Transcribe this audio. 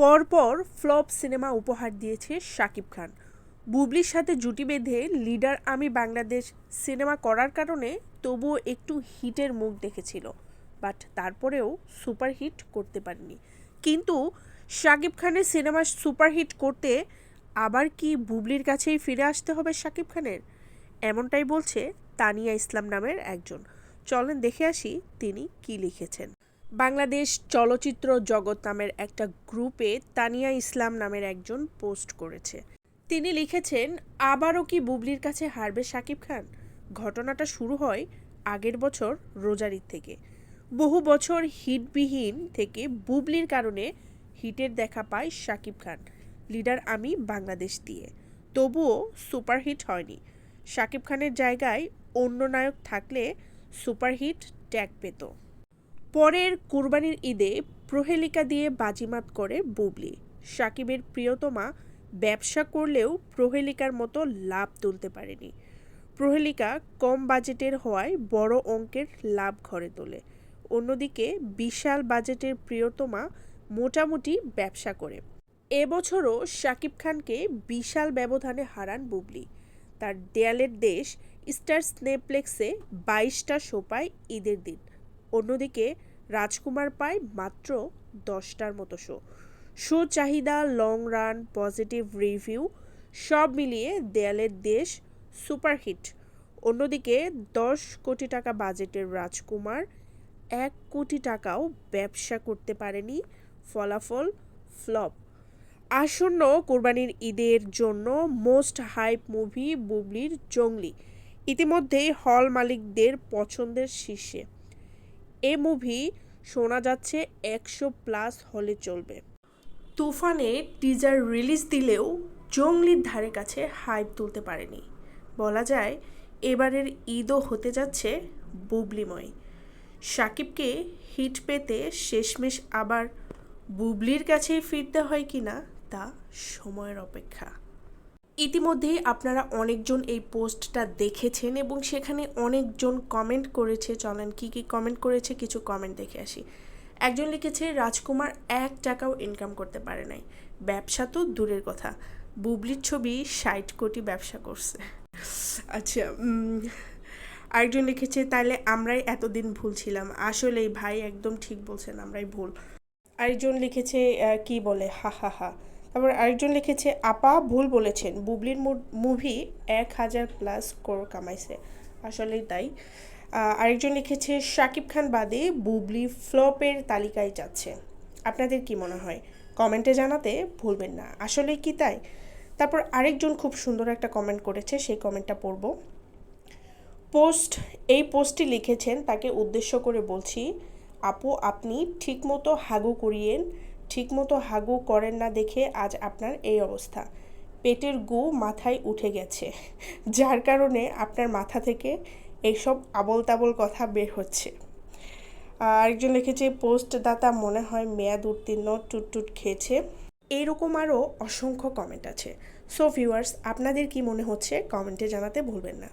পরপর flop cinema উপহার দিয়েছে শাকিব খান। বুবলির সাথে জুটি বেঁধে লিডার আমি বাংলাদেশ সিনেমা করার কারণে তবুও একটু হিটের মুখ দেখেছিল, বাট তারপরেও সুপারহিট করতে পারেনি। কিন্তু শাকিব খানের সিনেমা সুপারহিট করতে আবার কি বুবলির কাছেই ফিরে আসতে হবে শাকিব খানের? এমনটাই বলছে তানিয়া ইসলাম নামের একজন। চলেন দেখে আসি তিনি কি লিখেছেন। বাংলাদেশ চলচ্চিত্র জগৎ নামের একটা গ্রুপে তানিয়া ইসলাম নামের একজন পোস্ট করেছে। তিনি লিখেছেন, আবারও কি বুবলির কাছে হারবে শাকিব খান? ঘটনাটা শুরু হয় আগের বছর রোজার ঈদ থেকে। বহু বছর হিটবিহীন থেকে বুবলির কারণে হিটের দেখা পায় শাকিব খান। লিডার আমি বাংলাদেশ দিয়ে। তবুও সুপারহিট হয়নি। শাকিব খানের জায়গায় অন্য নায়ক থাকলে সুপারহিট ট্যাগ পেত। পরের কুরবানির ঈদে প্রহেলিকা দিয়ে বাজিমাত করে বুবলি। সাকিবের প্রিয়তমা ব্যবসা করলেও প্রহেলিকার মতো লাভ তুলতে পারেনি। প্রহেলিকা কম বাজেটের হওয়ায় বড় অঙ্কের লাভ ঘরে তোলে। অন্যদিকে বিশাল বাজেটের প্রিয়তমা মোটামুটি ব্যবসা করে। এবছরও শাকিব খানকে বিশাল ব্যবধানে হারান বুবলি। তার দেয়ালের দেশ স্টার স্নেপ্লেক্সে বাইশটা শো পায় ঈদের দিন। অন্যদিকে রাজকুমার পায় মাত্র দশটার মতো শো। শো চাহিদা লং রান পজিটিভ রিভিউ সব মিলিয়ে দেয়ালের দেশ সুপারহিট। অন্যদিকে দশ কোটি টাকা বাজেটের রাজকুমার এক কোটি টাকাও ব্যবসা করতে পারেনি, ফলাফল ফ্লপ। আসন্ন কোরবানির ঈদের জন্য মোস্ট হাইপ মুভি বুবলির জঙ্গলি। ইতিমধ্যেই হল মালিকদের পছন্দের শীর্ষে। এ মুভি শোনা যাচ্ছে একশো প্লাস হলে চলবে। তুফানে টিজার রিলিজ দিলেও জঙ্গলির ধারে কাছে হাইপ তুলতে পারেনি। বলা যায়, এবারের ঈদও হতে যাচ্ছে বুবলিময়। সাকিবকে হিট পেতে শেষমেশ আবার বুবলির কাছেই ফিরতে হয় কিনা তা সময়ের অপেক্ষা। ইতিমধ্যেই আপনারা অনেকজন এই পোস্টটা দেখেছেন এবং সেখানে অনেকজন কমেন্ট করেছে। চলেন কি কি কমেন্ট করেছে, কিছু কমেন্ট দেখে আসি। একজন লিখেছে, রাজকুমার এক টাকাও ইনকাম করতে পারে নাই। ব্যবসা তো দূরের কথা। বুবলির ছবি ষাট কোটি ব্যবসা করছে। আচ্ছা আরেকজন লিখেছে তাহলে আমরাই এতদিন ভুল ছিলাম। আসলেই ভাই একদম ঠিক বলছেন, আমরাই ভুল। আরেকজন লিখেছে কি বলে? হা হা হা। তারপর আরেকজন লিখেছে, আপা ভুল বলেছেন। বুবলির মুভি এক হাজার প্লাস কোর কামাইছে। আসলেই তাই। আরেকজন লিখেছে, শাকিব খান বাদে বুবলি ফ্লপের তালিকায় যাচ্ছে। আপনাদের কি মনে হয়? কমেন্টে জানাতে ভুলবেন না। আসলেই কি তাই? তারপর আরেকজন খুব সুন্দর একটা কমেন্ট করেছে, সেই কমেন্টটা পড়ব। পোস্ট, এই পোস্টটি লিখেছেন, তাকে উদ্দেশ্য করে বলছি, আপু, আপনি ঠিকমতো হাগু করিয়েন। ঠিকমতো হাগু করেন না দেখে আজ আপনার এই অবস্থা। পেটের গু মাথায় উঠে গেছে। যার কারণে আপনার মাথা থেকে এইসব আবল তাবল কথা বের হচ্ছে। আরেকজন লিখেছে পোস্ট দাতা মনে হয় মেয়াদ উত্তীর্ণ, টুটটুট খেয়েছে। এইরকম আরও অসংখ্য কমেন্ট আছে। সো ভিউয়ার্স আপনাদের কি মনে হচ্ছে? কমেন্টে জানাতে ভুলবেন না।